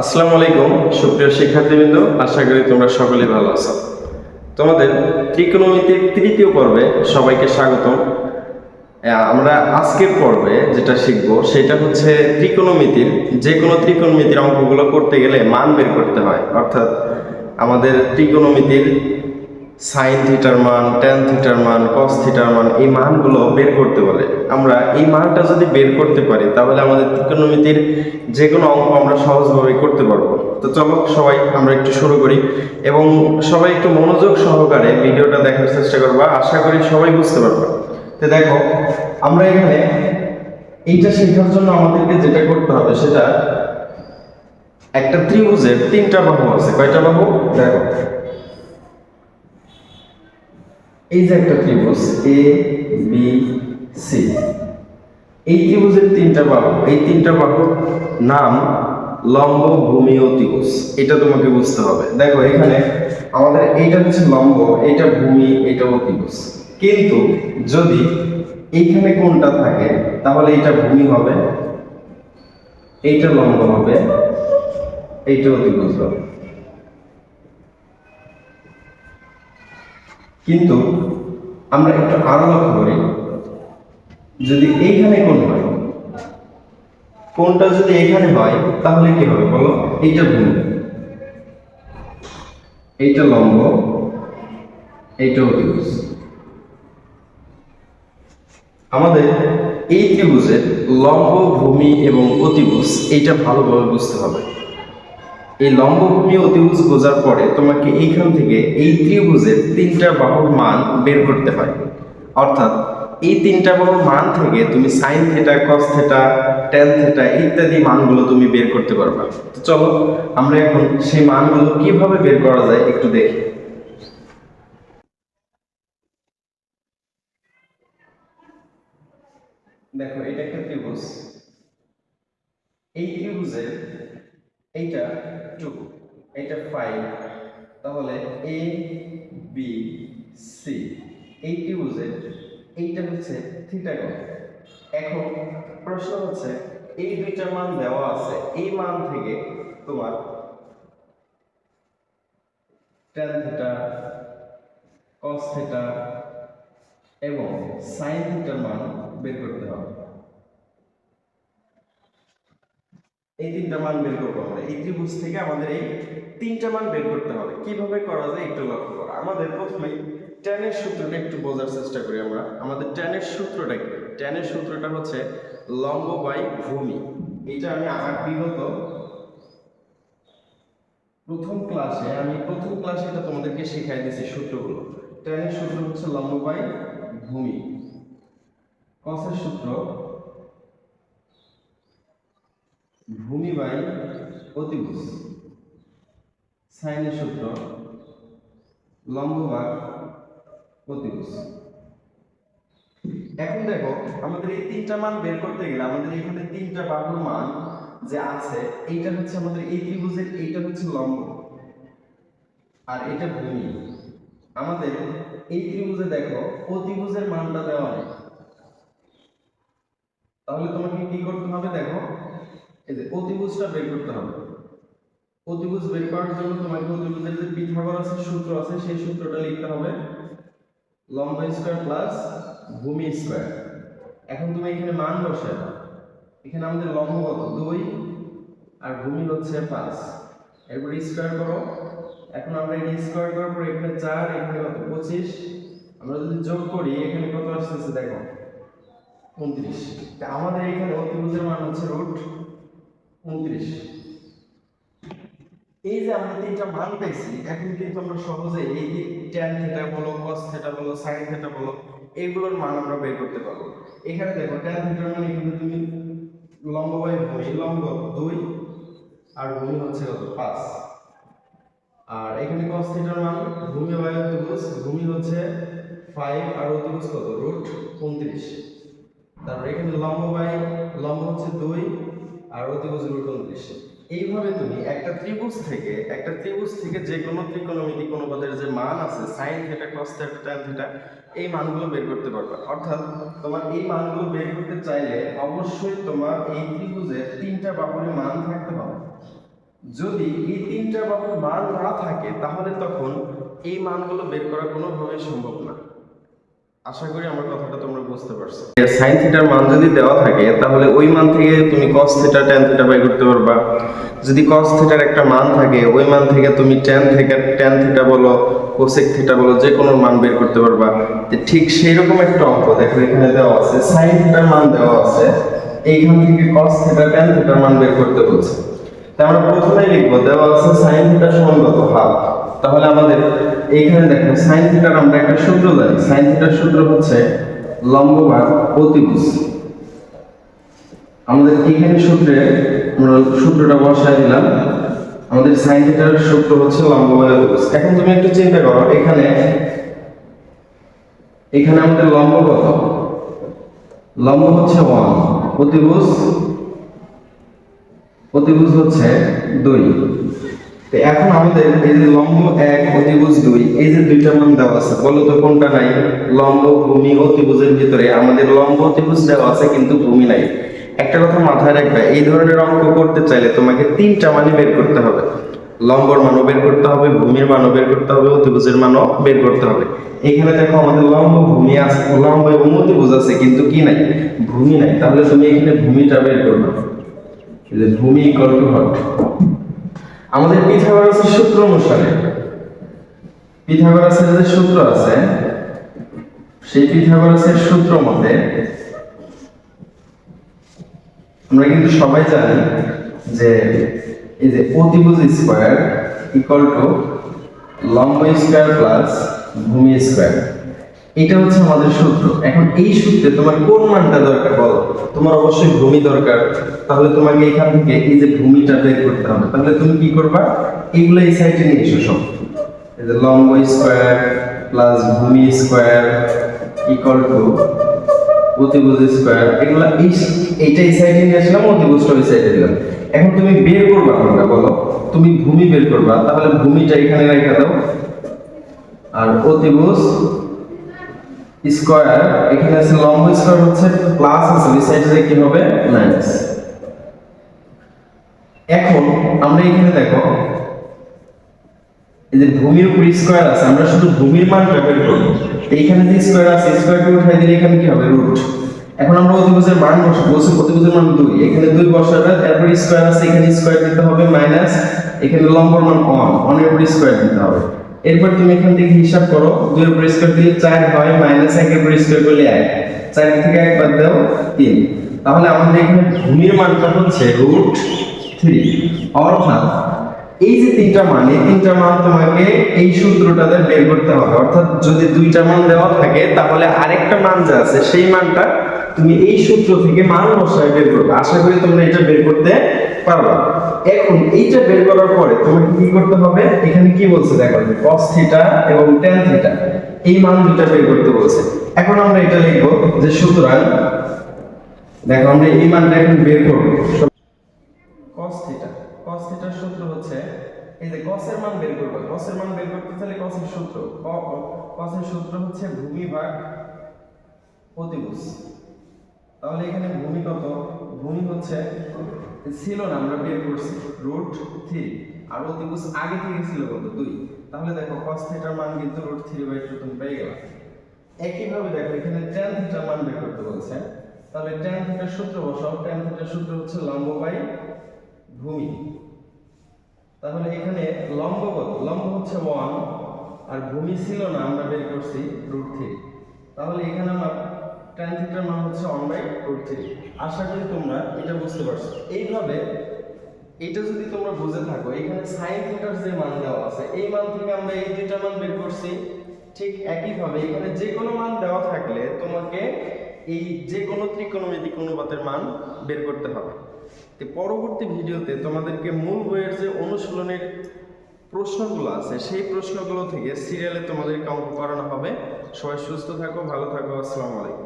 আসসালামু আলাইকুম, সুপ্রিয় শিক্ষার্থীবৃন্দ, আশা করি তোমরা সকলেই ভালো আছো। তোমাদের ত্রিকোণমিতির তৃতীয় পর্বে সবাইকে স্বাগতম। আমরা আজকের পর্বে যেটা শিখব, সেটা হচ্ছে ত্রিকোণমিতির যে কোনো ত্রিকোণমিতির অঙ্কগুলো করতে গেলে মান বের করতে হয়। অর্থাৎ আমাদের ত্রিকোণমিতির সাইন থিটার মান ট্যান থিটার মান কস থিটার মান, এই মানগুলো বের করতে বলে। আমরা এই মানটা যদি বের করতে পারি, তাহলে আমাদের ত্রিকোণমিতির যে কোনো অঙ্ক আমরা সহজভাবে করতে পারব। তো চলো, সবাই আমরা একটু শুরু করি এবং সবাই একটু মনোযোগ সহকারে ভিডিওটা দেখার চেষ্টা করবা। আশা করি সবাই বুঝতে পারবে। তো দেখো, আমরা এখানে এইটা শেখার জন্য আমাদেরকে যেটা করতে হবে সেটা একটা ত্রিভুজের তিনটা বাহু আছে। কয়টা বাহু? দেখো। এই যে একটা ত্রিভুজ এ বি সি এই ত্রিভুজের তিনটা বাহু, এই তিনটা বাহুর নাম লম্ব ভূমি ও ত্রিভুজ। এটা তোমাকে বুঝতে হবে। দেখো এখানে আমাদের এইটা হচ্ছে লম্ব এটা ভূমি এটা অতিভুজ কিন্তু যদি এইখানে কোনটা থাকে, তাহলে এটা ভূমি হবে, এইটা লম্ব হবে এইটা অতিভুজ হবে। কিন্তু আমরা একটু আরও লক্ষ্য করি, যদি এইখানে কোন হয় কোনটা যদি এখানে হয়, তাহলে কি হবে বলো? এইটা ভূমি এইটা লম্ব, এইটা অতিভুজ। আমাদের এই ত্রিভুজের লম্ব, ভূমি এবং অতিভুজ এইটা ভালোভাবে বুঝতে হবে। এই লম্বভূমি অতিভুজ বোঝার পরে তোমাকে এইখান থেকে এই ত্রিভুজের তিনটা বাহুর মান বের করতে হয়। অর্থাৎ এই তিনটা বাহুর মান থেকে তুমি sine theta cos theta tan theta ইত্যাদি মানগুলো তুমি বের করতে পারবে। তো চলো, আমরা এখন সেই মানগুলো কীভাবে বের করা যায় একটু দেখি। দেখো, এটা একটা ত্রিভুজ। এই ত্রিভুজের এইটা টু, এইটা ফাইভ তাহলে এ বি সি এই ত্রিভুজের এইটা হচ্ছে থিটা কোণ এখন প্রশ্ন হচ্ছে, এই দুইটা মান দেওয়া আছে, এই মান থেকে তোমার ট্যান থিটা কস থিটা এবং সাইন থিটার মান বের করতে হবে। এই তিনটা মান বের করব আমরা এই ত্রিভুজ থেকে আমাদের এই তিনটা মান বের করতে হবে। কীভাবে করা যায় একটু লক্ষ্য করো। আমাদের প্রথমে ট্যানের সূত্রটা একটু বোঝার চেষ্টা করি আমরা। আমাদের ট্যানের সূত্রটা কি? ট্যানের সূত্রটা হচ্ছে লম্ব বাই ভূমি। এটা আমি আগ বিগত প্রথম ক্লাসে, আমি প্রথম ক্লাসে এটা তোমাদেরকে শেখাই দিয়েছি সূত্রগুলো। ট্যানের সূত্র হচ্ছে লম্ব বাই ভূমি। কসের সূত্র? ভূমি বাই অতিভুজ। সাইনের সূত্র লম্ব ভাগ এখন দেখো, আমাদের এই তিনটা মান বের করতে গেলে আমাদের এখানে তিনটা বাহুর মান যে আছে, এইটা হচ্ছে আমাদের এই ত্রিভুজের, এইটা হচ্ছে লম্ব। আর এটা ভূমি। আমাদের এই ত্রিভুজে দেখো, অতিভুজের মানটা দেওয়া নেই। তাহলে তোমাকে কি করতে হবে দেখো এই যে অতিভুজটা বের করতে হবে। অতিভুজ বের করার জন্য তোমাকে অতিভুজের যে পিথাগোরাসের সূত্র আছে, সেই সূত্রটা লিখতে হবে লম্ব স্কয়ার প্লাস ভূমি স্কয়ার। এখন তুমি এখানে মান বসে এখানে আমাদের লম্ব কত? দুই আর ভূমি হচ্ছে পাঁচ। এরপর স্কয়ার করো। এখন আমরা এটা স্কয়ার করার পর এখানে চার, এখানে কত? পঁচিশ। আমরা যদি যোগ করি, এখানে কত আসতেছে? দেখো, উনত্রিশ। আমাদের এখানে অতিভুজের মান হচ্ছে রুট উনত্রিশ। এই যে আমরা তিনটা মান পেয়েছি এখন কিন্তু আমরা সহজে এই ট্যান থিটা বলো কস থিটা বলো সাইন থিটা বলো, এগুলোর মান আমরা বের করতে পারব। এখানে দেখো ট্যান থিটার মানে এখানে তুমি লম্ব বাই ভূমি লম্ব দুই আর ভূমি হচ্ছে কত? পাঁচ। আর এখানে কস থিটার মান ভূমি বাই অতিভুজ, ভূমি হচ্ছে ফাইভ আর অতিভুজ কত? রুট উনত্রিশ। তারপর এখানে লম্ব বাই, লম্ব হচ্ছে দুই আর অতিভুজ রুট উনত্রিশ এইভাবে তুমি একটা ত্রিভুজ থেকে, একটা ত্রিভুজ থেকে যে কোনো ত্রিকোণমিতি কোনো পদের যে মান আছে, sine theta, cos theta tan theta, এই মানগুলো বের করতে পারবে। অর্থাৎ তোমার এই মানগুলো বের করতে চাইলে অবশ্যই তোমার এই ত্রিভুজের তিনটা বাহুর মান থাকতে হবে। যদি এই তিনটা বাহুর মান না থাকে, তাহলে তখন এই মানগুলো বের করা কোনোভাবেই সম্ভব না। আশা করি আমার কথাটা তোমরা বুঝতে পারছ। সাইন থিটার মান যদি দেওয়া থাকে, তাহলে ওই মান থেকে তুমি cos theta tan theta by করতে পারবা। যদি cos থিটার একটা মান থাকে, ওই মান থেকে তুমি tan থেকে tan থিটা বলো, cosec থিটা বলো, যে কোনো মান বের করতে পারবা। ঠিক সেই রকম একটা অঙ্ক, দেখো এখানে দেওয়া আছে সাইন থিটার মান দেওয়া আছে, এইখান থেকে cos থিটা tan থিটার মান বের করতে বলছে। তা আমরা প্রথমেই লিখব, দেওয়া আছে সাইন থিটা সমান কত? হাফ। তাহলে আমাদের এইখানে দেখো সাইন থিটার আমরা একটা সূত্র জানি। সাইন থিটার সূত্র হচ্ছে লম্ব ভাগ অতিভুজ। আমাদের এইখানে সূত্রে আমরা সূত্রটা বসায় দিলাম। আমাদের সাইন থিটার সূত্র হচ্ছে লম্ব ভাগ অতিভুজ। এখন তুমি একটু চিন্তা করো, এখানে এখানে আমাদের লম্ব কত? লম্ব হচ্ছে ওয়ান অতিভুজ অতিভুজ হচ্ছে দুই। এখন আমাদের এই যে লম্ব এক, অতিভুজ দুই, এই যে দুইটা মান দেওয়া আছে, বলো তো কোনটা নাই? লম্ব, ভূমি, অতিভুজের ভিতরে আমাদের লম্ব অতিভুজ দেওয়া আছে, কিন্তু ভূমি নাই। একটা কথা মাথায় রাখবে, এই ধরনের অঙ্ক করতে চাইলে তোমাকে তিনটা মানই বের করতে হবে। লম্বর মানও বের করতে হবে, ভূমির মানও বের করতে হবে, অতিভুজের মানও বের করতে হবে। এখানে দেখো আমাদের লম্ব, ভূমি আছে, লম্ব এবং অতিভুজ আছে, কিন্তু কি নাই? ভূমি নাই। তাহলে তুমি এখানে ভূমিটা বের করবে ভূমি ইকুয়াল টু হট আমাদের পিথাগোরাসের সূত্র অনুসারে, পিথাগোরাসের যে সূত্র আছে, সেই পিথাগোরাসের সূত্র মতে আমরা কিন্তু সবাই জানি যে এই যে অতিভুজ স্কোয়ার ইকুয়াল টু লম্ব স্কয়ার প্লাস ভূমি স্কয়ার। এটা হচ্ছে আমাদের সূত্র। এখন এই সূত্রে তোমার কোন মানটা দরকার বলো? তোমার অবশ্যই ভূমি দরকার। তাহলে তোমাকে এখান থেকে এই যে ভূমিটা বের করতে হবে। তাহলে তুমি কি করবা? এগুলো এই সাইডে নিয়ে এসো সব। এই যে লম্ব স্কয়ার প্লাস ভূমি স্কয়ার ইকুয়াল টু অতিভুজ স্কয়ার। এগুলো এই এইটা এই সাইডে নিয়ে আসলাম, অতিভুজটা ওই সাইডে দিলাম। এখন তুমি বের করবা কোনটা বলো? তুমি ভূমি বের করবা, তাহলে ভূমিটা এখানে রেখে দাও। আর অতিভুজ স্কয়ার, এখানে আছে লম্ব স্কয়ার হচ্ছে প্লাস আছে ওই সাইডে কি হবে? মাইনাস এখন আমরা এখানে দেখো, এই যে ভূমির উপর স্কয়ার আছে, আমরা শুধু ভূমির মানটা বের করব এইখানে যে স্কয়ার আছে স্কয়ারকে উঠাই দিলে এখানে কি হবে? রুট এখন আমরা অতিভুজের মান বসাবো, বলছি অতিভুজের মান দুই। এখানে দুই বসাবে, তারপর স্কয়ার আছে, এখানে স্কয়ার দিতে হবে মাইনাস এখানে লম্বর মান অন অনের উপর স্কয়ার দিতে হবে। এরপর তুমি এখান থেকে হিসাব করো। দুই উপর স্কয়ার দিলে চার হয় মাইনাস একের উপর স্কয়ার করলে এক। চার থেকে এক বাদ দাও তিন। তাহলে আমাদের এখানে ভূমির মানটা হচ্ছে রুট অর্থাৎ এই যে তিনটা মান, এই তিনটা মান তোমাকে এই সূত্রটাতে বের করতে হবে। অর্থাৎ যদি দুইটা মান দেওয়া থাকে, তাহলে আরেকটা মান যা আছে, সেই মানটা তুমি এই সূত্র থেকে মান বসায় বের করবে। আশা করি তোমরা এটা বের করতে পারবে। এখন এইটা বের করার পরে তোমাকে কি করতে হবে? এখানে কি বলছে দেখো, cos থিটা এবং tan থিটা এই মান দুইটা বের করতে বলছে। এখন আমরা এটা লিখব যে সুতরাং, দেখো আমরা এই মানটা এখন বের করব। cos থিটা cos থিটার সূত্র হচ্ছে, এই যে cos এর মান বের করব। cos এর মান বের করতে চাইলে cos এর সূত্র cos এর সূত্র হচ্ছে ভূমি ভাগ অতিভুজ। তাহলে এখানে ভূমি কত? ভূমি হচ্ছে ছিল না, আমরা বের করছি। রুট থ্রি আর অতিভুজ আগে থেকে ছিল কত? দুই। তাহলে দেখো, cos থিটার মান কিন্তু রুট থ্রি বাই টু তুমি পেয়ে গেলাম একইভাবে দেখো, এখানে tan থিটার মান বের করতে বলছে। তাহলে tan থিটার সূত্র বসাও। tan থিটার সূত্র হচ্ছে লম্ব বাই ভূমি। তাহলে এখানে লম্ব কত? লম্ব হচ্ছে ওয়ান আর ভূমি ছিল না, আমরা বের করছি রুট থ্রি তাহলে এখানে আমার tan থিটার মান হচ্ছে ওয়ান বাই রুট থ্রি আশা করি তোমরা এটা বুঝতে পারছ। এইভাবে এটা যদি তোমরা বুঝে থাকো, এখানে সাইন থিটার যে মান দেওয়া আছে, এই মান থেকে আমরা এই দুইটা মান বের করছি। ঠিক একইভাবে এখানে যে কোনো মান দেওয়া থাকলে তোমাকে এই যে কোনো ত্রিকোণমিতিক অনুপাতের মান বের করতে হবে। তো পরবর্তী ভিডিওতে তোমাদেরকে মূল বইয়ের যে অনুশীলনের প্রশ্নগুলো আছে, সেই প্রশ্নগুলো থেকে সিরিয়ালে তোমাদেরকে অঙ্ক করানো হবে। সবাই সুস্থ থাকো, ভালো থাকো, আসসালামু আলাইকুম।